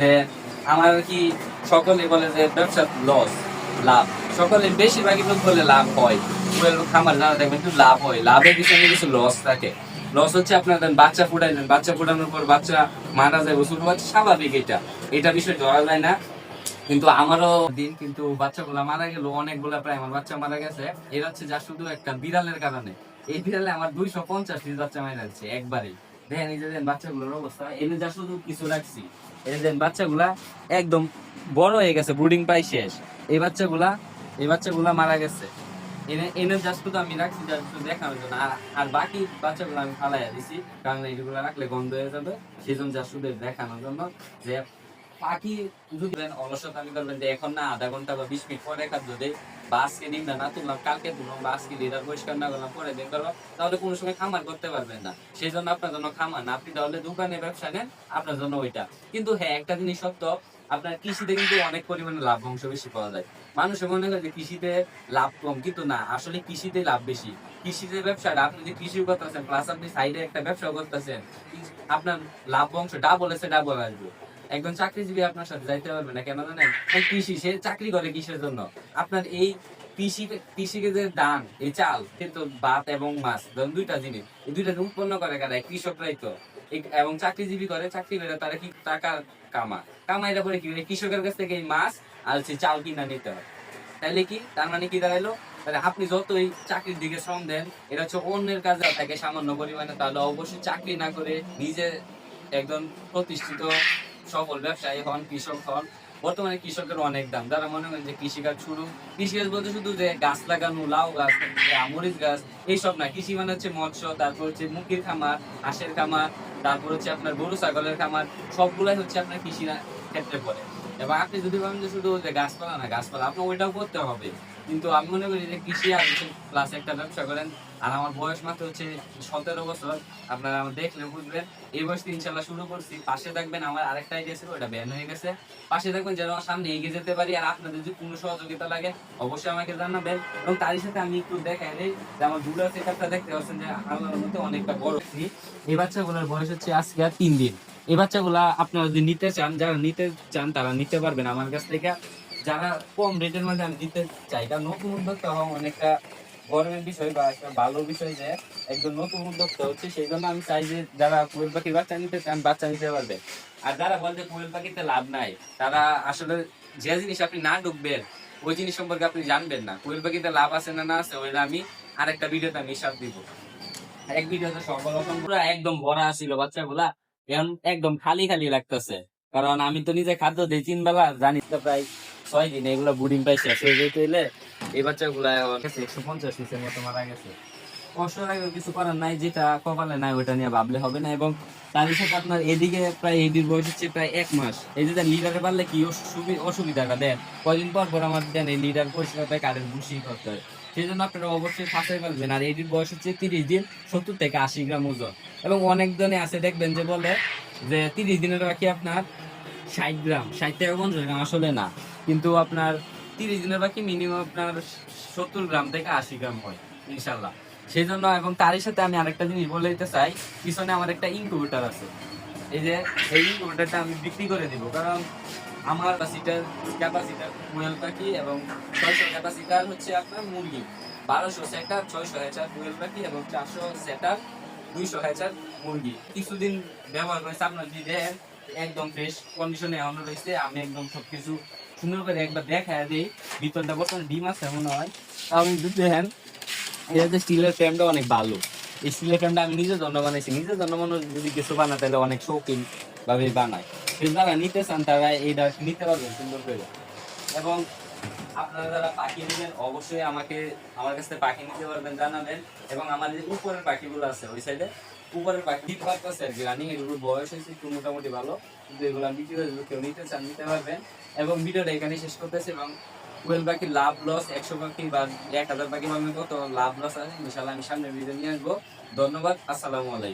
যে আমার কি সকলে বলে যে ব্যবসা লস লাভ। সকলে বেশিরভাগই লোক বলে লাভ হয়। খামার দেখবেন একটু লাভ হয়। লাভের পিছনে কিছু লস থাকে। লস হচ্ছে আপনার বাচ্চা ফুটাইলেন, বাচ্চা ফুটানোর পর বাচ্চা মারা যায় ওষুধ বাচ্চা স্বাভাবিক এটা। এটা বিষয় ধরা যায় না। কিন্তু আমারও দিন কিন্তু বাচ্চাগুলা মারা গেল, অনেকগুলা প্রায় আমার বাচ্চা মারা গেছে। এটা হচ্ছে যা শুধু একটা বিড়ালের কারণে। এই বিড়ালে আমার দুইশো পঞ্চাশ বাচ্চা মারা যাচ্ছে একবারেই। একদম বড় হয়ে গেছে, ব্রুডিং পাই শেষ। এই বাচ্চাগুলা এই বাচ্চাগুলা মারা গেছে। এনে এনে জাস্ট শুধু আমি রাখছি দেখানোর জন্য। আর আর বাকি বাচ্চাগুলো আমি ফালাইয়া দিছি, কারণ এইগুলো রাখলে গন্ধ হয়ে যাবে। সেই জন্য দেখানোর জন্য যে পাখি যদি করবেন যে এখন না আধা ঘণ্টা বা বিশ মিনিট পরে খাদ্য দেয় বা আজকে না তুললাম, কালকে তুললাম, বা আজকে লিডার পরিষ্কার না করলাম পরে দিন করলাম তাহলে কোনো সময় খামার করতে পারবেন না। সেই জন্য আপনার জন্য খামার না, আপনি তাহলে দোকানে ব্যবসা নেন, আপনার জন্য ওইটা। কিন্তু হ্যাঁ একটা জিনিস সত্য, আপনার কৃষিতে কিন্তু অনেক পরিমাণে লাভ অংশ বেশি পাওয়া যায়। মানুষে মনে করে যে কৃষিতে লাভ কম, কিন্তু না, আসলে কৃষিতে লাভ বেশি। কৃষিতে ব্যবসাটা, আপনি যে কৃষি করতেছেন প্লাস আপনি সাইডে একটা ব্যবসা করতেছেন, আপনার লাভ অংশ ডাবল এসে ডাবল আসবে। একজন চাকরিজীবী আপনার সাথে যাইতে পারবে না, কেন জানেন? কৃষি, সে চাকরি করে কিসের জন্য। আপনার এই কৃষি, কৃষিকে যে এই চাল কিন্তু ভাত এবং মাছ, ধরুন দুইটা জিনিস, এই উৎপন্ন করে কারা? কৃষকরাই তো। এবং চাকরিজীবী করে, চাকরি করে তারা কি টাকা কামা কি কৃষকের কাছ থেকে এই মাছ আর হচ্ছে চাল কিনা নিতে হয়। তাইলে কি? তার মানে কি দাঁড়াইলো? তাহলে আপনি যতই চাকরির দিকে শ্রম দেন, এটা হচ্ছে অন্যের কাজে থাকে সামান্য পরিমাণে তাহলে অবশ্যই চাকরি না করে নিজে একজন প্রতিষ্ঠিত সফল ব্যবসায়ী হন, কৃষক হন। বর্তমানে কৃষকের অনেক দাম। যারা মনে করেন যে কৃষিকাজ শুরু, কৃষিকাজ বলতে শুধু যে গাছ লাগানো, লাউ গাছ মরিচ গাছ, এইসব না। কৃষি মানে হচ্ছে মৎস্য, তারপর হচ্ছে মুরগির খামার, হাঁসের খামার, তারপর হচ্ছে আপনার গরু, ছাগলের খামার, সবগুলাই হচ্ছে আপনার কৃষি ক্ষেত্রে পড়ে। এবং আপনি যদি বলেন যে শুধু যে গাছপালা না, গাছপালা আপনার ওইটাও করতে হবে। কিন্তু আমি মনে করি যে কৃষি আর প্লাস একটা ব্যবসা করেন আর আমার বয়স মাত্র হচ্ছে সতেরো বছর, আপনারা আমার দেখলে বুঝবেন। এই বয়স ইনশাল্লাহ শুরু করছি। পাশে থাকবেন আমার আরেকটা আইডিয়া ছিল, ওটা ব্যান হয়ে গেছে। পাশে থাকবেন যেন আমার সামনে এগিয়ে যেতে পারি আর আপনাদের যদি কোনো সহযোগিতা লাগে, অবশ্যই আমাকে জানাবেন। এবং তারই সাথে আমি একটু দেখাই দিই যে আমার দুটো সেটআপটা দেখতে পাচ্ছেন যে আল্লাহর মধ্যে অনেকটা বড়। এই বাচ্চাগুলোর বয়স হচ্ছে আজকে আর তিন দিন। এই বাচ্চাগুলা আপনারা যদি নিতে চান, যারা নিতে চান তারা নিতে পারবেন আমার কাছ থেকে। যারা কম রেটের মধ্যে আমি দিতে চাই, কারণ নতুন উদ্যোক্তা হওয়া অনেকটা গরমের বিষয় বা একটা ভালো বিষয় যে একজন নতুন উদ্যোক্তা হচ্ছে, সেই জন্য আমি চাই যে যারা কোয়েল পাখির বাচ্চা নিতে চান, বাচ্চা নিতে পারবে। আর যারা বলছে কোয়েল পাখিতে লাভ নাই, তারা আসলে যে জিনিস আপনি না ঢুকবেন ওই জিনিস সম্পর্কে আপনি জানবেন না। কোয়েল পাখিতে লাভ আছে না না আছে, ওইটা আমি আরেকটা ভিডিওতে আমি হিসাব দিব। এক ভিডিওতে সকল পুরো একদম ভরা ছিল বাচ্চাগুলা, এখন একদম খালি খালি লাগতেছে। কারণ আমি তো নিজে খাদ্য দিই তিন বেলা জানি। তো প্রায় ছয় দিন এগুলো বুডিং যেতে এই বাচ্চাগুলা একশো পঞ্চাশ পিসের মতো মারা গেছে। কিছু করার নাই, যেটা কপালে নাই ওটা নিয়ে ভাবলে হবে না, এবং তার আপনার এদিকে প্রায় বয়স হচ্ছে প্রায় এক মাস। এই যে লিডারে পারলে কি অসুবিধাটা দেন? পর পর দেন এই লিডার পরিষ্কার পায় কারেন্ট করতে হয়। সেই জন্য আপনারা অবশ্যই ফাঁসাই পারবেন আর এটির বয়স হচ্ছে তিরিশ দিন, সত্তর থেকে আশি গ্রাম ওজন। এবং অনেক জনে আছে, দেখবেন যে বলে যে তিরিশ দিনের বাকি আপনার ষাট গ্রাম, ষাট থেকে পঞ্চাশ গ্রাম আসলে না। কিন্তু আপনার তিরিশ দিনের বাকি মিনিমাম আপনার সত্তর গ্রাম থেকে আশি গ্রাম হয় ইনশাল্লাহ সেই জন্য এবং তারই সাথে আমি আরেকটা জিনিস বলে দিতে চাই, পিছনে আমার একটা ইনকিউবেটার আছে। এই যে, এই ইনকিউবেটারটা আমি বিক্রি করে দিব, কারণ আমার ক্যাপাসিটার ক্যাপাসিটার কোয়েল পাখি এবং ছয়শো ক্যাপাসিটার হচ্ছে আপনার মুরগি। বারোশো সেটার ছয়শো হ্যাচার কোয়েল পাখি এবং চারশো সেটার দুইশো হ্যাচার মুরগি। কিছুদিন ব্যবহার করেছে, আপনার যদি একদম ফ্রেশ কন্ডিশনে এমন রয়েছে, আমি একদম সবকিছু সুন্দর করে একবার দেখা দিই। ভিতরটা বর্তমানে ডিম আছে মনে হয়। আপনি দেখেন এটা যে স্টিলের ফ্রেমটা অনেক ভালো। এই স্টিলের ফ্রেমটা আমি নিজের জন্য বানাইছি। নিজের জন্য মনে যদি কিছু বানাতে হলে অনেক শৌখিন ভাবে বানায়। যারা নিতে চান, তারা এইটা নিতে পারবেন সুন্দর করে। এবং আপনারা যারা পাখি নেবেন, অবশ্যই আমাকে, আমার কাছ পাখি নিতে পারবেন, জানাবেন। এবং আমার যে উপরের পাখিগুলো আছে, ওই সাইডে উপরের পাখি পারতেছে আর কি। রানিং এগুলোর বয়স হয়েছে একটু মোটামুটি ভালো, কিন্তু এগুলো বিক্রি হয়ে যাবে কেউ নিতে চান, নিতে পারবেন এবং ভিডিওটা এখানে শেষ করতেছে এবং কোয়েল পাখি লাভ লস একশো পাখি বা এক হাজার পাখি পাবেন কত লাভ লস আছে? ইনশাল্লাহ আমি সামনে ভিডিও নিয়ে আসব। ধন্যবাদ, আসসালামু আলাইকুম।